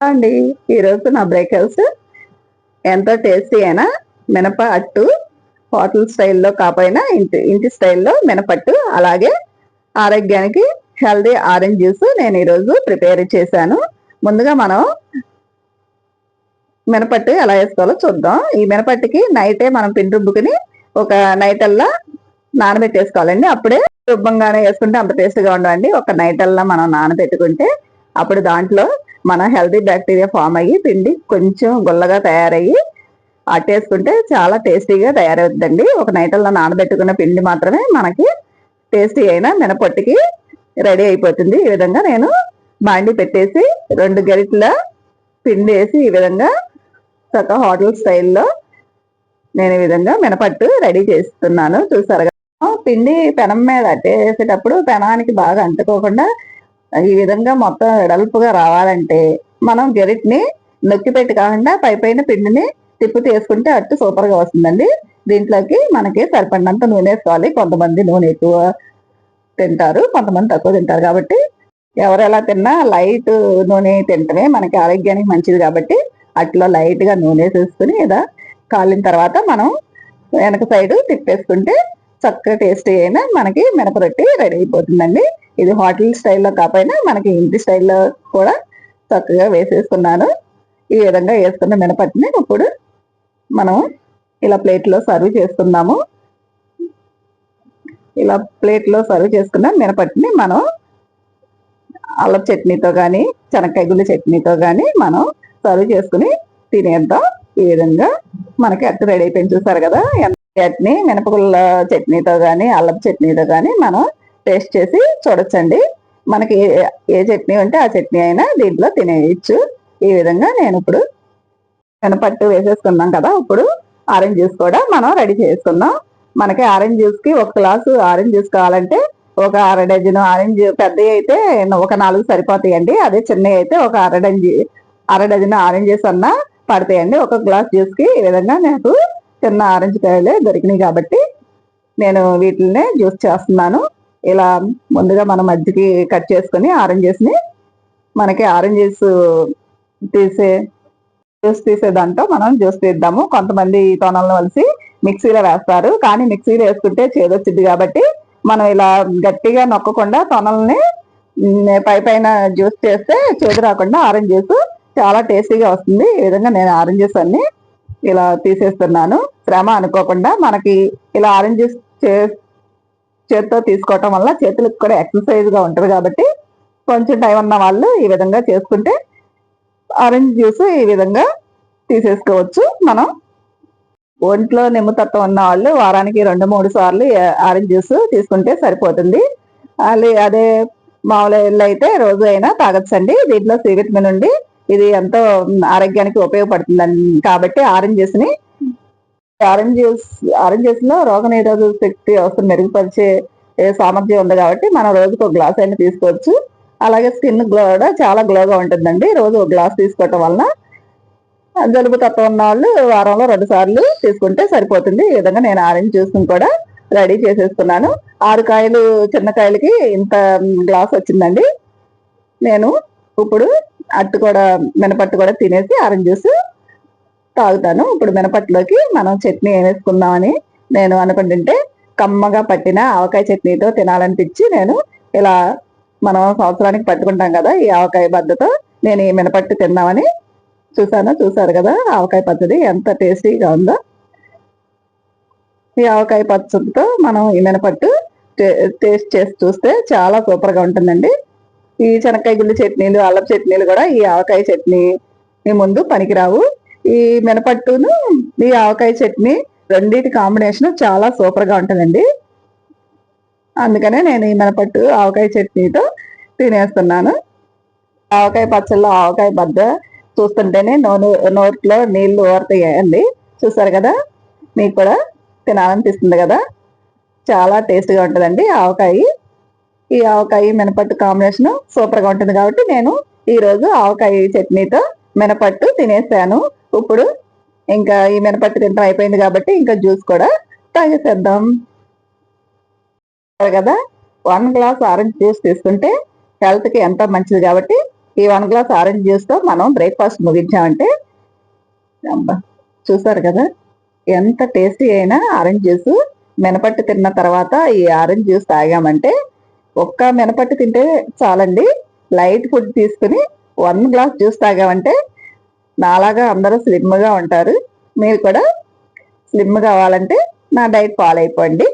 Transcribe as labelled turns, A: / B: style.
A: అండి. ఈరోజు నా బ్రేక్ఫాస్ట్ ఎంతో టేస్టీ అయినా మినప అట్టు హోటల్ స్టైల్లో కాకపోయినా ఇంటి ఇంటి స్టైల్లో మినపట్టు అలాగే ఆరోగ్యానికి హెల్దీ ఆరెంజ్ జ్యూస్ నేను ఈరోజు ప్రిపేర్ చేశాను. ముందుగా మనం మినపట్టు ఎలా వేసుకోవాలో చూద్దాం. ఈ మినపట్టుకి నైటే మనం పిండి రుబ్బుకుని ఒక నైట్ అల్లా నానబెట్టేసుకోవాలండి. అప్పుడే రుబ్బంగానే వేసుకుంటే అంత టేస్ట్గా ఉండవండి. ఒక నైట్ అల్లా మనం నానబెట్టుకుంటే అప్పుడు దాంట్లో మన హెల్దీ బ్యాక్టీరియా ఫామ్ అయ్యి పిండి కొంచెం గుల్లగా తయారయ్యి అట్టేసుకుంటే చాలా టేస్టీగా తయారవుతుందండి ఒక నైటల్లో నానబెట్టుకున్న పిండి మాత్రమే మనకి టేస్టీ అయిన మినపొట్టికి రెడీ అయిపోతుంది. ఈ విధంగా నేను బాండి పెట్టేసి రెండు గరిటల పిండి వేసి ఈ విధంగా చక్క హోటల్ స్టైల్లో నేను ఈ విధంగా మినపట్టు రెడీ చేస్తున్నాను. చూసారుగా పిండి పెనం మీద అట్టేసేటప్పుడు పెనానికి బాగా అంటుకోకుండా ఈ విధంగా మొత్తం వెడల్పుగా రావాలంటే మనం గెరిట్ని నొక్కి పెట్టి కాకుండా పై పైన పిండిని తిప్పు తీసుకుంటే అట్టు సూపర్గా వస్తుందండి. దీంట్లోకి మనకి సరిపడినంత నూనె వేసుకోవాలి. కొంతమంది నూనె ఎక్కువ తింటారు కొంతమంది తక్కువ తింటారు. కాబట్టి ఎవరు ఎలా తిన్నా లైట్ నూనె తింటమే మనకి ఆరోగ్యానికి మంచిది కాబట్టి అట్లా లైట్గా నూనె వేసేసుకుని ఇలా కాలిన తర్వాత మనం వెనక సైడ్ తిప్పేసుకుంటే చక్కగా టేస్టీ అయినా మనకి మినప రొట్టి రెడీ అయిపోతుందండి. ఇది హోటల్ స్టైల్లో కాకపోయినా మనకి ఇంటి స్టైల్లో కూడా చక్కగా వేసేసుకున్నాను. ఈ విధంగా వేసుకున్న మినపట్టిని ఇప్పుడు మనం ఇలా ప్లేట్లో సర్వ్ చేసుకుందాము. ఇలా ప్లేట్లో సర్వ్ చేసుకున్న మినపట్టిని మనం అల్లం చట్నీతో కానీ చెనక్కాయ గుళ్ళ చట్నీతో కానీ మనం సర్వ్ చేసుకుని తినేద్దాం. ఈ విధంగా మనకి అట్టు రెడీ అయిపోయింది చూసారు కదా. చట్నీ మినపగుళ్ళ చట్నీతో కానీ అల్లం చట్నీతో కానీ మనం టేస్ట్ చేసి చూడొచ్చండి. మనకి ఏ చట్నీ ఉంటే ఆ చట్నీ అయినా దీంట్లో తినేయచ్చు. ఈ విధంగా నేను ఇప్పుడు మినపట్టు వేసేసుకున్నాం కదా ఇప్పుడు ఆరెంజ్ జ్యూస్ కూడా మనం రెడీ చేసుకుందాం. మనకి ఆరెంజ్ జ్యూస్కి ఒక గ్లాసు ఆరెంజ్ జ్యూస్ కావాలంటే ఒక అర డజన్ ఆరెంజ్ పెద్దవి అయితే ఒక నాలుగు సరిపోతాయండి. అదే చిన్నవి అయితే ఒక అర డజన్ అర డజన్ ఆరెంజెస్ అన్నా పడతాయండి. ఒక గ్లాస్ జ్యూస్కి ఈ విధంగా నాకు చిన్న ఆరెంజ్ కాయలే దొరికినాయి కాబట్టి నేను వీటినే జ్యూస్ చేస్తున్నాను. ఇలా ముందుగా మనం మధ్యకి కట్ చేసుకుని ఆరెంజెస్ని మనకి ఆరెంజెస్ తీసే జ్యూస్ తీసే దాంట్లో మనం జ్యూస్ తీద్దాము. కొంతమంది తొనలను వలిసి మిక్సీలో వేస్తారు. కానీ మిక్సీలో వేసుకుంటే చేదొచ్చింది కాబట్టి మనం ఇలా గట్టిగా నొక్కకుండా తొనల్ని పై పైన జ్యూస్ చేస్తే చేదు రాకుండా ఆరెంజ్ జ్యూస్ చాలా టేస్టీగా వస్తుంది. ఈ విధంగా నేను ఆరెంజెస్ అన్ని ఇలా తీసేస్తున్నాను. శ్రమ అనుకోకుండా మనకి ఇలా ఆరెంజ్ జ్యూస్ చేతితో తీసుకోవటం వల్ల చేతులకు కూడా ఎక్సర్సైజ్గా ఉంటుంది కాబట్టి కొంచెం టైం ఉన్న వాళ్ళు ఈ విధంగా చేసుకుంటే ఆరెంజ్ జ్యూస్ ఈ విధంగా తీసేసుకోవచ్చు. మనం ఒంట్లో నిమ్మతత్వం ఉన్న వాళ్ళు వారానికి రెండు మూడు సార్లు ఆరెంజ్ జ్యూస్ తీసుకుంటే సరిపోతుంది. అదే మామూలు అయితే రోజు అయినా తాగొచ్చండి. దీంట్లో సి విటమిన్ ఉండి ఇది ఎంతో ఆరోగ్యానికి ఉపయోగపడుతుందని. కాబట్టి ఆరెంజ్ జ్యూస్ని ని ఆరెంజ్ జ్యూస్ ఆరెంజ్లో రోగ నిరోధక శక్తి అవసరం మెరుగుపరిచే సామర్థ్యం ఉంది కాబట్టి మనం రోజుకు ఒక గ్లాస్ అయినా తీసుకోవచ్చు. అలాగే స్కిన్ గ్లో కూడా చాలా గ్లోగా ఉంటుందండి. రోజు ఒక గ్లాస్ తీసుకోవటం వలన జలుబు తత్వం ఉన్న వాళ్ళు వారంలో రెండు సార్లు తీసుకుంటే సరిపోతుంది. ఈ విధంగా నేను ఆరెంజ్ జ్యూస్ కూడా రెడీ చేసేసుకున్నాను ఆరు కాయలు చిన్న కాయలకి ఇంత గ్లాస్ వచ్చిందండి. నేను ఇప్పుడు అట్టు కూడా మినపట్టు కూడా తినేసి ఆరెంజ్ జ్యూస్ తాగుతాను. ఇప్పుడు మినపట్టులోకి మనం చట్నీ వేసుకుందామని నేను అనుకుంటుంటే కమ్మగా పట్టిన ఆవకాయ చట్నీతో తినాలనిపించి నేను ఇలా మనం సంవత్సరానికి పట్టుకుంటాం కదా ఈ ఆవకాయ బద్దతో నేను ఈ మినపట్టు తిందామని చూసాను చూసారు కదా ఆవకాయ పచ్చడి ఎంత టేస్టీగా ఉందో. ఈ ఆవకాయ పచ్చడితో మనం ఈ మినపట్టు టేస్ట్ చేసి చూస్తే చాలా సూపర్గా ఉంటుందండి. ఈ శనక్కాయ గుళ్ళు చట్నీలు అల్లం చట్నీలు కూడా ఈ ఆవకాయ చట్నీ ముందు పనికిరావు. ఈ మినపట్టును ఈ ఆవకాయ చట్నీ రెండింటి కాంబినేషన్ చాలా సూపర్గా ఉంటుందండి. అందుకనే నేను ఈ మినపట్టు ఆవకాయ చట్నీతో తినేస్తున్నాను. ఆవకాయ పచ్చళ్ళలో ఆవకాయ బద్ద చూస్తుంటేనే నోరు నోట్లో నీళ్ళు ఓరుతాయండి చూసారు కదా? మీకు కూడా తినాలనిపిస్తుంది కదా? చాలా టేస్ట్గా ఉంటుందండి ఆవకాయ. ఈ ఆవకాయ మినపట్టు కాంబినేషన్ సూపర్గా ఉంటుంది కాబట్టి నేను ఈరోజు ఆవకాయ చట్నీతో మినపట్టు తినేసాను. ఇప్పుడు ఇంకా ఈ మినపట్టు తింటాం అయిపోయింది కాబట్టి ఇంకా జ్యూస్ కూడా తాగేసేద్దాం. కదా వన్ గ్లాస్ ఆరెంజ్ జ్యూస్ తీసుకుంటే హెల్త్కి ఎంతో మంచిది కాబట్టి ఈ వన్ గ్లాస్ ఆరెంజ్ జ్యూస్తో మనం బ్రేక్ఫాస్ట్ ముగించామంటే అబ్బా, చూసారు కదా ఎంత టేస్టీ అయినా ఆరెంజ్ జ్యూస్ మినపట్టు తిన్న తర్వాత ఈ ఆరెంజ్ జ్యూస్ తాగామంటే ఒక్క మినపట్టు తింటే చాలండి. లైట్ ఫుడ్ తీసుకుని వన్ గ్లాస్ జ్యూస్ తాగామంటే నాలాగా అందరూ స్లిమ్గా ఉంటారు. మీరు కూడా స్లిమ్ కావాలంటే నా డైట్ ఫాలో అయిపోండి.